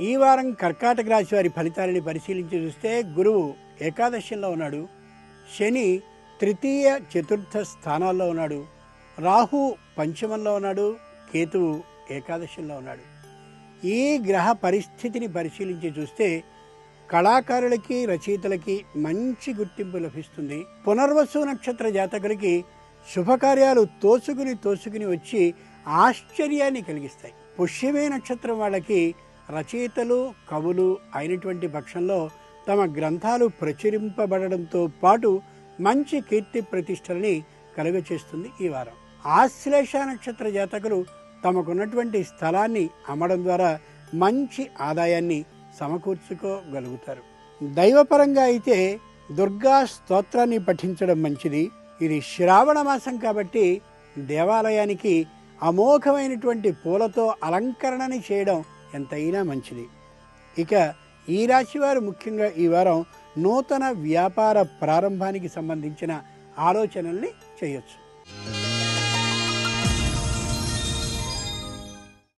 ఈ వారం కర్కాటక రాశి వారి ఫలితాలని పరిశీలించి చూస్తే గురువు ఏకాదశంలో ఉన్నాడు. శని తృతీయ చతుర్థ స్థానాల్లో ఉన్నాడు. రాహు పంచమంలో ఉన్నాడు. కేతువు ఏకాదశంలో ఉన్నాడు. ఈ గ్రహ పరిస్థితిని పరిశీలించి చూస్తే కళాకారులకి రచయితలకి మంచి గుర్తింపు లభిస్తుంది. పునర్వసు నక్షత్ర జాతకులకి శుభకార్యాలు తోసుకుని తోసుకుని వచ్చి ఆశ్చర్యాన్ని కలిగిస్తాయి. పుష్యమే నక్షత్రం వాళ్ళకి రచయితలు కవులు అయినటువంటి పక్షంలో తమ గ్రంథాలు ప్రచురింపబడడంతో పాటు మంచి కీర్తి ప్రతిష్టలని కలుగచేస్తుంది ఈ వారం. ఆశ్లేష నక్షత్ర జాతకులు తమకున్నటువంటి స్థలాన్ని అమ్మడం ద్వారా మంచి ఆదాయాన్ని సమకూర్చుకోగలుగుతారు. దైవపరంగా అయితే దుర్గా స్తోత్రాన్ని పఠించడం మంచిది. ఇది శ్రావణ మాసం కాబట్టి దేవాలయానికి అమోఘమైనటువంటి పూలతో అలంకరణని చేయడం ఎంతైనా మంచిది. ఇక ఈ రాశివారు ముఖ్యంగా ఈ వారం నూతన వ్యాపార ప్రారంభానికి సంబంధించిన ఆలోచనల్ని చేయొచ్చు.